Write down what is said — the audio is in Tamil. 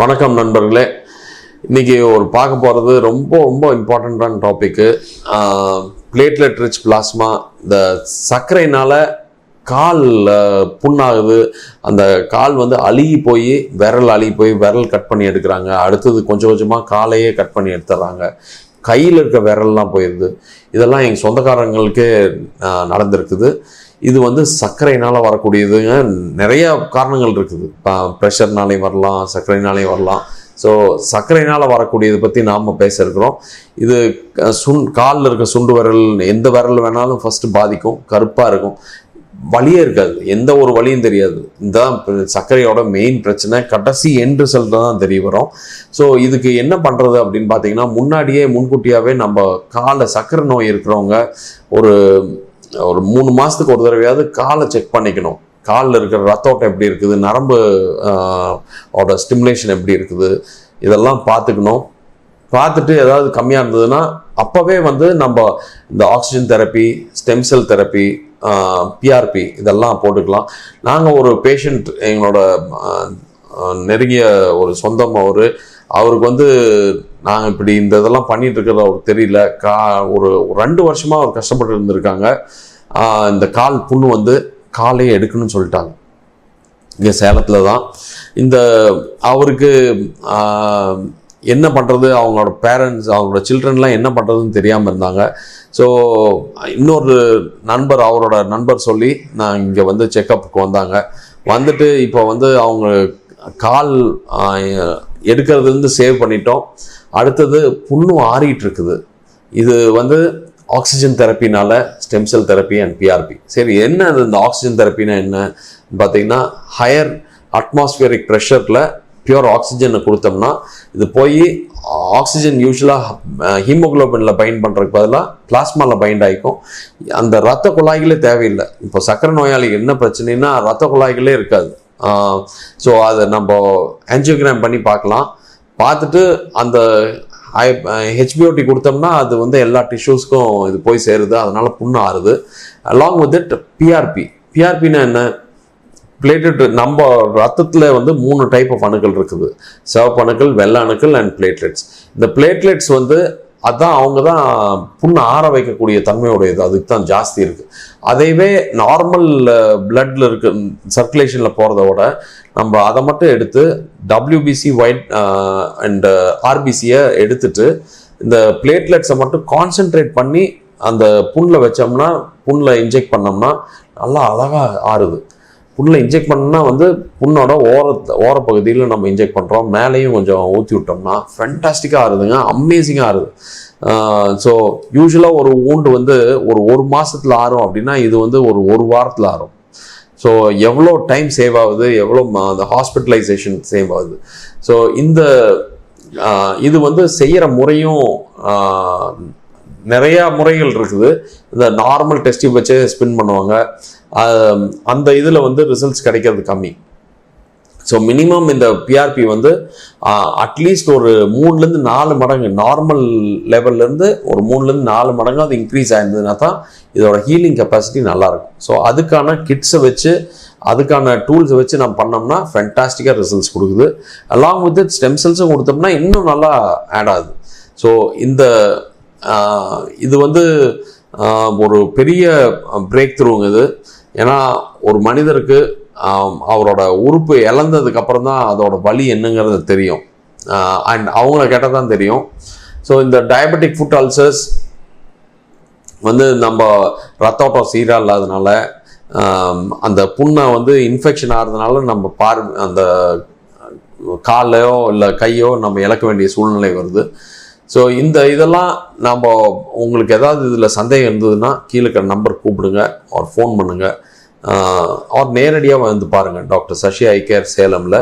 வணக்கம் நண்பர்களே. இன்றைக்கி ஒரு பார்க்க போகிறது ரொம்ப ரொம்ப இம்பார்ட்டண்ட்டான டாப்பிக்கு பிளேட்லெட் ரிச் பிளாஸ்மா இந்த சர்க்கரைனால கால் புண்ணாகுது. அந்த கால் வந்து அழுகி போய் விரல் அழுகி போய் விரல் கட் பண்ணி எடுக்கிறாங்க. அடுத்தது கொஞ்சம் கொஞ்சமாக காலையே கட் பண்ணி எடுத்துடுறாங்க கையில் இருக்க விரல்லாம் போயிடுது இதெல்லாம் எங்கள் சொந்தக்காரங்களுக்கே நடந்திருக்குது. இது வந்து சர்க்கரைனால வரக்கூடியதுங்க. நிறைய காரணங்கள் இருக்குது. ப்ரெஷர்னாலையும் வரலாம் சர்க்கரைனாலையும் வரலாம். ஸோ சர்க்கரைனால வரக்கூடியதை பற்றி நாம் பேச இருக்கிறோம். இது சுண் காலில் இருக்க சுண்டு விரல் எந்த விரல் வேணாலும் ஃபஸ்ட்டு பாதிக்கும். கருப்பாக இருக்கும். வலியே இருக்காது. எந்த ஒரு வலியும் தெரியாது. இதுதான் சர்க்கரையோட மெயின் பிரச்சனை. கடைசி என் ரிசல்ட் தான் தெரிய வரும். ஸோ இதுக்கு என்ன பண்ணுறது அப்படின்னு பார்த்தீங்கன்னா முன்னாடியே முன்கூட்டியாகவே நம்ம காலை சர்க்கரை நோய் இருக்கிறவங்க ஒரு ஒரு மூணு மாதத்துக்கு ஒரு தடவையாவது காலை செக் பண்ணிக்கணும். காலில் இருக்கிற ரத்தோட்டம் எப்படி இருக்குது? நரம்பு ஓட ஸ்டிமுலேஷன் எப்படி இருக்குது? இதெல்லாம் பார்த்துக்கணும். பார்த்துட்டு ஏதாவது கம்மியாக இருந்ததுன்னா அப்போவே வந்து நம்ம இந்த oxygen therapy stem cell therapy PRP இதெல்லாம் போட்டுக்கலாம். நாங்கள் ஒரு பேஷண்ட் எங்களோட நெருங்கிய ஒரு சொந்தம் அவர். அவருக்கு வந்து நாங்கள் இப்படி இந்த இதெல்லாம் பண்ணிட்டு இருக்கிறத அவருக்கு தெரியல. கா ஒரு ரெண்டு வருஷமாக அவர் கஷ்டப்பட்டு இருந்திருக்காங்க. இந்த கால் புண்ணு வந்து காலே எடுக்கணும்னு சொல்லிட்டாங்க. இங்கே சேலத்தில் தான். இந்த அவருக்கு என்ன பண்ணுறது அவங்களோட பேரண்ட்ஸ் அவங்களோட சில்ட்ரன்லாம் என்ன பண்ணுறதுன்னு தெரியாமல் இருந்தாங்க. ஸோ இன்னொரு நண்பர் அவரோட நண்பர் சொல்லி நான் இங்கே வந்து செக்கப்புக்கு வந்தாங்க. வந்துட்டு இப்போ வந்து அவங்க கால் எடுக்கிறதுலேருந்து சேவ் பண்ணிட்டோம். அடுத்தது புண்ணும் ஆறிட்டு இருக்குது இது வந்து oxygen தெரப்பினால stem cell therapy and PRP சரி என்ன இந்த ஆக்சிஜன் தெரப்பினா என்ன? பார்த்தீங்கன்னா ஹையர் அட்மாஸ்பியரிக் ப்ரெஷரில் பியூர் ஆக்சிஜனை கொடுத்தோம்னா இது போய் ஆக்சிஜன் யூஸ்வலாக ஹீமோக்ளோபினில் பைண்ட் பண்ணுறதுக்கு பதிலாக பிளாஸ்மாவில் பைண்ட் ஆகிக்கும் அந்த ரத்த குழாய்களே தேவையில்லை. இப்போ சக்கரை நோயாளிக்கு என்ன பிரச்சனைனா ரத்த குழாய்களே இருக்காது. ஸோ அதை நம்ம ஆன்ஜியோகிராம் பண்ணி பார்க்கலாம். பார்த்துட்டு அந்த ஹெச்பிஓடி கொடுத்தோம்னா அது வந்து எல்லா டிஷ்யூஸ்க்கும் இது போய் சேருது. அதனால புண்ணு ஆறுது. அலாங் வித் இட் பிஆர்பி பிஆர்பின்னா என்ன? பிளேட்லெட் நம்ம ரத்தத்தில் வந்து மூணு டைப் ஆஃப் அணுக்கள் இருக்குது. சிவப்பு அணுக்கள் வெள்ளை அணுக்கள் அண்ட் பிளேட்லெட்ஸ் இந்த பிளேட்லெட்ஸ் வந்து அதான் அவங்க தான் புண்ணை ஆற வைக்கக்கூடிய தன்மையுடையது. அதுக்கு தான் ஜாஸ்தி இருக்குது அதைவே நார்மல் பிளட்டில் இருக்க சர்க்குலேஷனில் போகிறத விட நம்ம அதை மட்டும் எடுத்து டபிள்யூபிசி ஒயிட் அண்ட் ஆர்பிசியை எடுத்துட்டு இந்த பிளேட்லெட்ஸை மட்டும் கான்சென்ட்ரேட் பண்ணி அந்த புண்ணில் வச்சோம்னா புண்ணில் இன்ஜெக்ட் பண்ணோம்னா நல்லா அழகாக ஆறுது. புண்ணில் இன்ஜெக்ட் பண்ணால் வந்து புண்ணோட ஓரத்தை ஓரப்பகுதியில் நம்ம இன்ஜெக்ட் பண்ணுறோம் மேலேயும் கொஞ்சம் ஊற்றி விட்டோம்னா ஃபென்டாஸ்டிக்காக ஆறுதுங்க. அமேசிங்காக ஆறுது. ஸோ யூஸ்வலாக ஒரு ஊண்டு வந்து ஒரு ஒரு மாதத்தில் ஆறும் அப்படின்னா இது வந்து ஒரு ஒரு வாரத்தில் ஆறும். ஸோ எவ்வளோ டைம் சேவ் ஆகுது? எவ்வளோ அந்த ஹாஸ்பிட்டலைசேஷன் சேவ் ஆகுது? ஸோ இந்த இது வந்து செய்கிற முறையும் நிறையா முறைகள் இருக்குது. இந்த நார்மல் டெஸ்டிங் வச்சு ஸ்பின் பண்ணுவாங்க. அந்த இதில் வந்து ரிசல்ட்ஸ் கிடைக்கிறது கம்மி. ஸோ மினிமம் இந்த பிஆர்பி வந்து அட்லீஸ்ட் ஒரு மூணுலேருந்து நாலு மடங்கு நார்மல் லெவல்லேருந்து ஒரு மூணுலேருந்து நாலு மடங்கு அது இன்க்ரீஸ் ஆயிருந்ததுன்னா தான் இதோட ஹீலிங் கெப்பாசிட்டி நல்லாயிருக்கும். ஸோ அதுக்கான கிட்ஸை வச்சு அதுக்கான டூல்ஸை வச்சு நம்ம பண்ணோம்னா ஃபென்டாஸ்டிக்காக ரிசல்ட்ஸ் கொடுக்குது. அலாங் வித் ஸ்டெம் செல்ஸும் கொடுத்தோம்னா இன்னும் நல்லா ஆட் ஆகுது. ஸோ இந்த இது வந்து ஒரு பெரிய பிரேக் த்ரூங்க இது. ஏன்னா ஒரு மனிதருக்கு அவரோட உறுப்பு இழந்ததுக்கு அப்புறம் தான் அதோட வலி என்னங்கிறது தெரியும். அண்ட் அவங்கள கேட்டால் தான் தெரியும். ஸோ இந்த டயபெட்டிக் ஃபுட் அல்சர்ஸ் வந்து நம்ம ரத்த ஓட்டம் சீராக இல்லாதனால அந்த புண்ணை வந்து இன்ஃபெக்ஷன் ஆகிறதுனால நம்ம பார் அந்த காலையோ இல்லை கையோ நம்ம இழக்க வேண்டிய சூழ்நிலை வருது. ஸோ இந்த இதெல்லாம் நாம் உங்களுக்கு ஏதாவது இதில் சந்தேகம் இருந்ததுன்னா கீழே இருக்கிற நம்பர் கூப்பிடுங்க ஆர் ஃபோன் பண்ணுங்கள் ஆர் நேரடியாக வந்து பாருங்கள் டாக்டர் சசி ஐ கேர் சேலமில்.